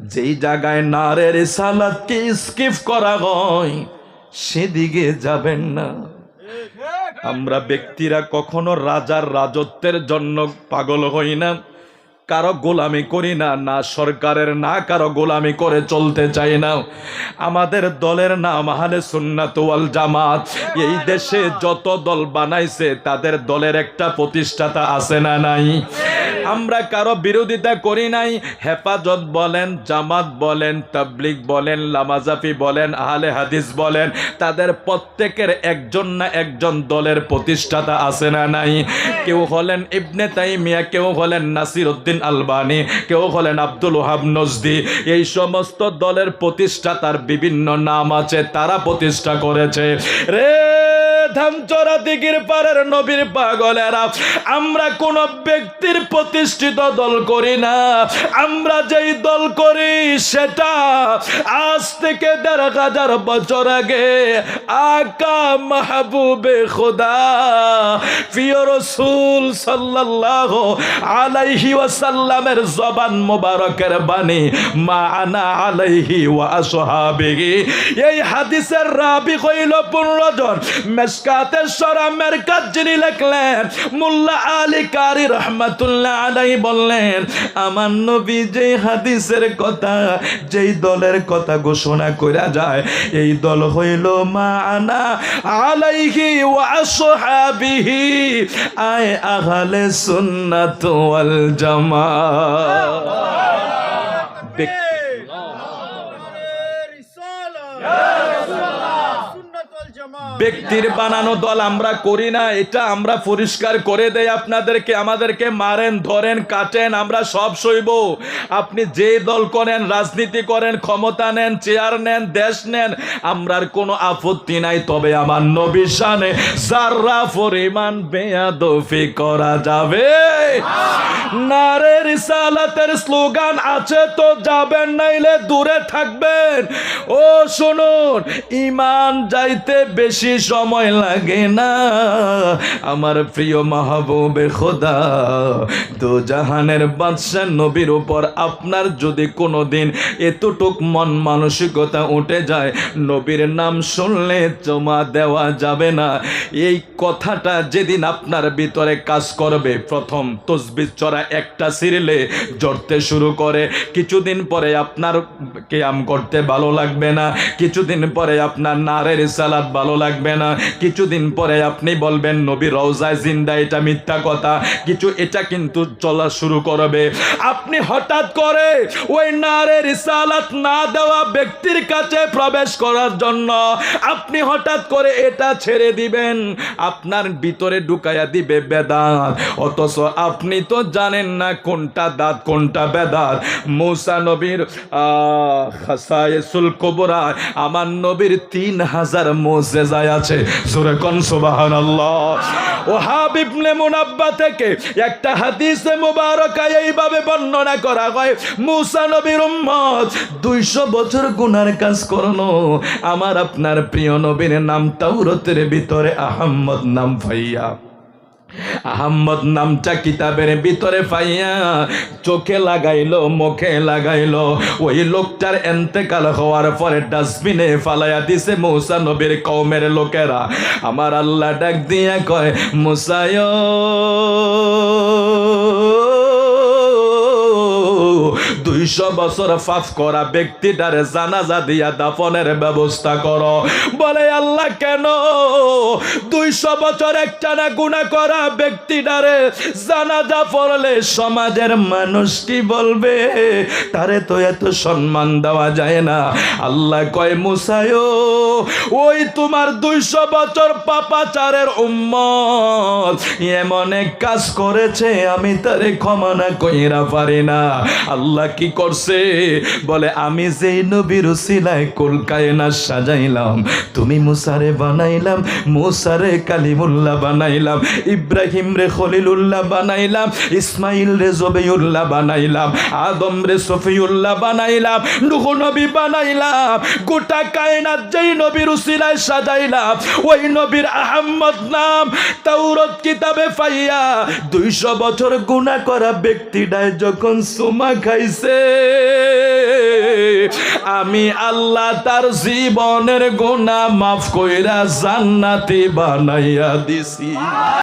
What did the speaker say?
যেই জায়গায় নারের সালাদকে স্কিপ করা হয়, সেদিকে যাবেন না। আমরা ব্যক্তিরা কখনো রাজার রাজত্বের জন্য পাগল হই না। কারও গোলামি করি না না সরকারের, না কারও গোলামি করে চলতে চাই না। আমাদের দলের নাম আহলে সুন্নাত ওয়াল জামাত। এই দেশে যত দল বানাইছে, তাদের দলের একটা প্রতিষ্ঠাতা আছে না নাই? আমরা কারও বিরোধিতা করি নাই। হেফাজত বলেন, জামাত বলেন, তাবলিগ বলেন, লামাজাফি বলেন, আহলে হাদিস বলেন, তাদের প্রত্যেকের একজন না একজন দলের প্রতিষ্ঠাতা আছে না নাই। কেউ হলেন ইবনে তাইমিয়া, কেউ হলেন নাসির উদ্দিন আলবানি, কেউ হলেন আব্দুল ওহাব নজদি। এই সমস্ত দলের প্রতিষ্ঠাতার বিভিন্ন নাম আছে, তারা প্রতিষ্ঠা করেছে। রে ধামচরা দিগির পাড়ের নবীর পাগলেরা। আমরা কোন ব্যক্তির প্রতিষ্ঠিত দল করি না। আমরা যেই দল করি সেটা আজ থেকে দেড় হাজার বছর আগে আকা মাহবুবে খোদা, প্রিয় রসুল সাল্লাল্লাহ আলাইহি ওয়াসাল্লামের জবান মোবারকের বাণী, মা আনা আলাইহি ওয়া আসহাবিহি। এই হাদিসের রাবি হইল পনেরো জন। মেসকাতের সরামের কাজ যিনি লেখলেন মোল্লা আলী কারি রহমাতুল্লাহ আলাই বললেন আমার নবী যেই হাদিসের কথা যেই দলের কথা ঘোষণা করা যায় এই দল হইল মা আনা আলাইহি ওয়া আসহাবিহি আয় আহলে সুন্নাত ওয়াল জামাত। ব্যক্তি ব্যক্তির বানানো দল আমরা করি না, এটা আমরা পরিষ্কার করে দেই আপনাদেরকে, আমাদেরকে মারেন, ধরেন, কাটেন, আমরা সব সইব। আপনি যে দল করেন, রাজনীতি করেন, ক্ষমতা নেন, চেয়ার নেন, দেশ নেন, আমরার কোনো আপত্তি নাই, তবে আমার নবী শানে যারা পরিমাণ বেয়াদফি করা যাবে। নারের সালাতের স্লোগান আছে তো যাবেন, নাইলে দূরে থাকবেন। ও শুনুন ইমান যাইতে বেশি সময় লাগে না। আমার প্রিয় মাহবুবে খোদা, তো জাহানের বাদশাহ নবীর উপর আপনার যদি কোনোদিন এতটুক মন মানসিকতা উঠে যায়, নবীর নাম শুনলে জমা দেওয়া যাবে না। এই কথাটা যেদিন আপনার ভিতরে কাজ করবে, প্রথম তসবির চড়া একটা সিরিলে জড়তে শুরু করে। কিছুদিন পরে আপনার কেয়াম করতে ভালো লাগবে না। কিছুদিন পরে আপনার নারের সালাদ ভালো লাগবে না। কিছুদিন পরে আপনি বলবেন, নবী রওজায় জিন্দা, এটা মিথ্যা কথা। কিছু এটা কিন্তু চলা শুরু করবে। আপনি হঠাৎ করে ওই নারের সালাত না দেওয়া ব্যক্তির কাছে প্রবেশ করার জন্য আপনি হঠাৎ করে এটা ছেড়ে দিবেন। আপনার ভিতরে ঢুকাইয়া দিবে বেদাত। অথচ আপনি তো জানেন না কোনটা দাঁত, কোনটা বেদাত। মৌসা নবীর আমার নবীর তিন হাজার আছে সুবাহান ও হাবিবনে মুনাব্বা থেকে একটা হাদিসে মুবারকায় এইভাবে বর্ণনা করা হয়, মুসা নবীর উম্মত দুইশো বছর গুনার কাজ করল। আমার আপনার প্রিয় নবীর নাম তাওরতের ভিতরে আহম্মদ নাম ভাইয়া। আহম্মদ নামটা কিতাবের ভিতরে পাইয়া চোখে লাগাইলো, মুখে লাগাইলো। ওই লোকটার এন্তেকাল হওয়ার পরে ডাস্টবিনে ফালাইয়া দিছে মৌসা নবীর কৌমের লোকেরা। আমার আল্লাহ ডাক দিয়া কয় মুসায় আল্লাহ সমাজের মানুষ কি বলবে? তারে তো এত সম্মান দেওয়া যায় না। আল্লাহ কয় মুসায় ওই তোমার দুইশো বছর পাপাচারের উম্মত। এমন এক কাজ করেছে, আমি তারে ক্ষমা না কইরা পারি না। আল্লাহ কি করছে? বলে, আমি যেই নবীর উসিলায় কলকায় না সাজাইলাম, তুমি মুসারে বানাইলাম, মুসারে কালিমুল্লাহ বানাইলাম, ইব্রাহিম রে খলিলুল্লাহ বানাইলাম, ইসমাইল রে জবিউল্লাহ বানাইলাম, আদম রে সফিউল্লাহ বানাইলাম, নুহ নবী বানাইলাম, গোটা কায়নাত যেই নবীর উসিলায় সাজাইলাম, ওই নবীর আহম্মদ নাম তাওরত কিতাবে পাইয়া দুইশো বছর গুণা করা ব্যক্তিটায় যখন সুমা খাইছে আমি আল্লাহ তার জীবনের গুণা মাফ কইরা জান্নাতি বানাইয়া দিছি।